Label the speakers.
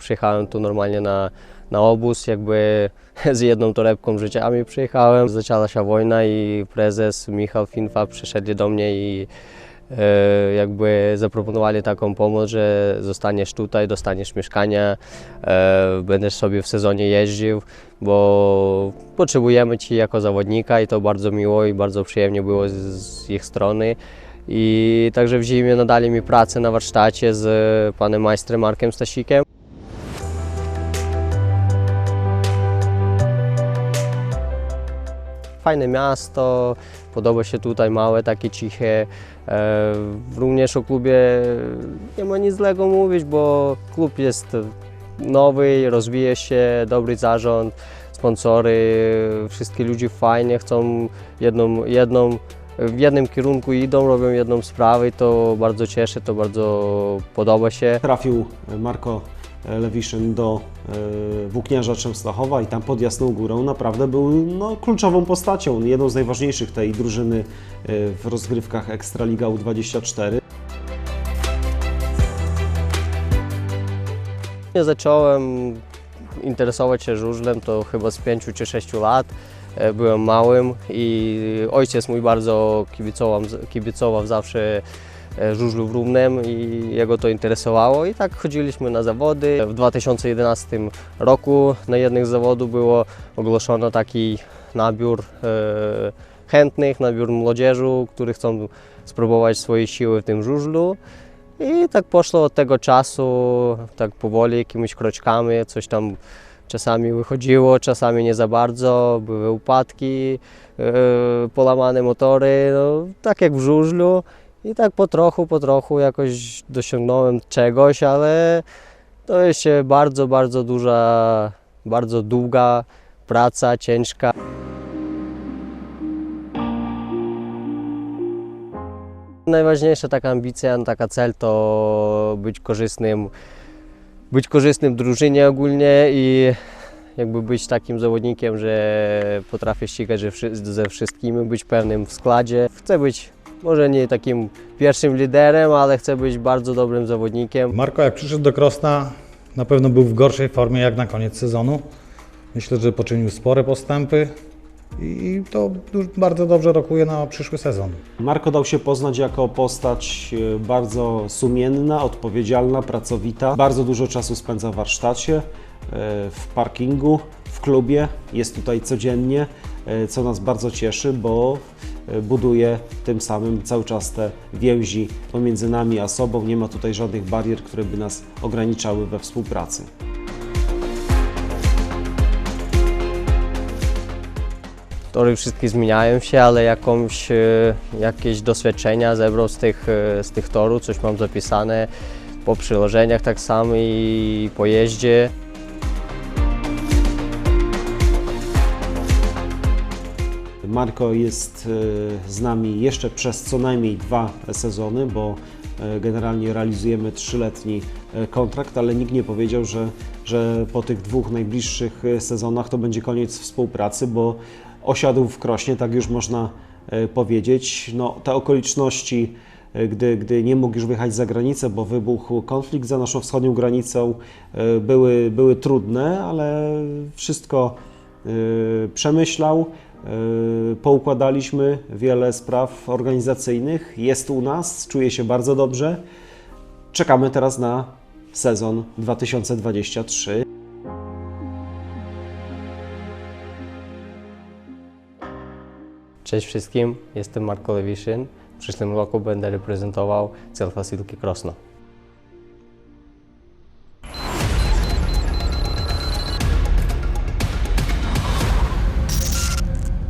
Speaker 1: Przyjechałem tu normalnie na, na obóz, jakby z jedną torebką życiami przyjechałem. Zaczęła się wojna i prezes Michał Finfa przyszedł do mnie i e, jakby zaproponowali taką pomoc, że zostaniesz tutaj, dostaniesz mieszkanie, e, będziesz sobie w sezonie jeździł, bo potrzebujemy Ci jako zawodnika i to bardzo miło i bardzo przyjemnie było z, z ich strony. I także w zimie nadali mi pracę na warsztacie z panem majstrem Markiem Stasikiem. Fajne miasto, podoba się tutaj małe, takie ciche. E, również o klubie nie ma nic złego mówić, bo klub jest nowy, rozwija się, dobry zarząd, sponsory, wszystkie ludzie fajnie chcą jedną, jedną, w jednym kierunku idą, robią jedną sprawę i to bardzo cieszy, to bardzo podoba się.
Speaker 2: Trafił Marko Lewiszyn do e, Włókniarza Częstochowa i tam pod Jasną Górą naprawdę był no, kluczową postacią, jedną z najważniejszych tej drużyny e, w rozgrywkach Ekstraliga U24.
Speaker 1: Ja zacząłem interesować się żużlem to chyba z 5 czy 6 lat. E, Byłem małym i ojciec mój bardzo kibicował, kibicował zawsze e, żużlu w Równem i jego to interesowało i tak chodziliśmy na zawody. W 2011 roku na jednych z zawodów było ogłoszono taki nabiór e, chętnych, nabiór młodzieżu, którzy chcą spróbować swojej siły w tym żużlu. I tak poszło od tego czasu, tak powoli, jakimiś kroczkami, coś tam czasami wychodziło, czasami nie za bardzo, były upadki, yy, połamane motory, no, tak jak w żużlu. I tak po trochu, po trochu jakoś dosiągnąłem czegoś, ale to jest się bardzo, bardzo duża, bardzo długa praca, ciężka. Najważniejsza taka ambicja, taka cel to być korzystnym, być korzystnym drużynie ogólnie i jakby być takim zawodnikiem, że potrafię ścigać ze wszystkimi, być pewnym w składzie. Chcę być może nie takim pierwszym liderem, ale chcę być bardzo dobrym zawodnikiem.
Speaker 3: Marko, jak przyszedł do Krosna, na pewno był w gorszej formie jak na koniec sezonu. Myślę, że poczynił spore postępy i to już bardzo dobrze rokuje na przyszły sezon.
Speaker 2: Marko dał się poznać jako postać e, bardzo sumienna, odpowiedzialna, pracowita. Bardzo dużo czasu spędza w warsztacie, e, w parkingu, w klubie. Jest tutaj codziennie, e, co nas bardzo cieszy, bo buduje tym samym cały czas te więzi pomiędzy nami a sobą. Nie ma tutaj żadnych barier, które by nas ograniczały we współpracy.
Speaker 1: Tory wszystkie zmieniają się, ale jakąś, e, jakieś doświadczenia zebrał z tych, e, z tych torów, coś mam zapisane po przyłożeniach tak samo i po jeździe.
Speaker 2: Marko jest e, z nami jeszcze przez co najmniej dwa sezony, bo e, generalnie realizujemy trzyletni e, kontrakt, ale nikt nie powiedział, że, że po tych dwóch najbliższych sezonach to będzie koniec współpracy, bo osiadł w Krośnie, tak już można powiedzieć. No, te okoliczności, gdy, gdy nie mógł już wyjechać za granicę, bo wybuchł konflikt za naszą wschodnią granicą, były, były trudne, ale wszystko przemyślał. Yy, Poukładaliśmy wiele spraw organizacyjnych. Jest u nas, czuje się bardzo dobrze. Czekamy teraz na sezon 2023.
Speaker 1: Cześć wszystkim, jestem Marko Lewiszyn. W przyszłym roku będę reprezentował Celfa Silki Krosno.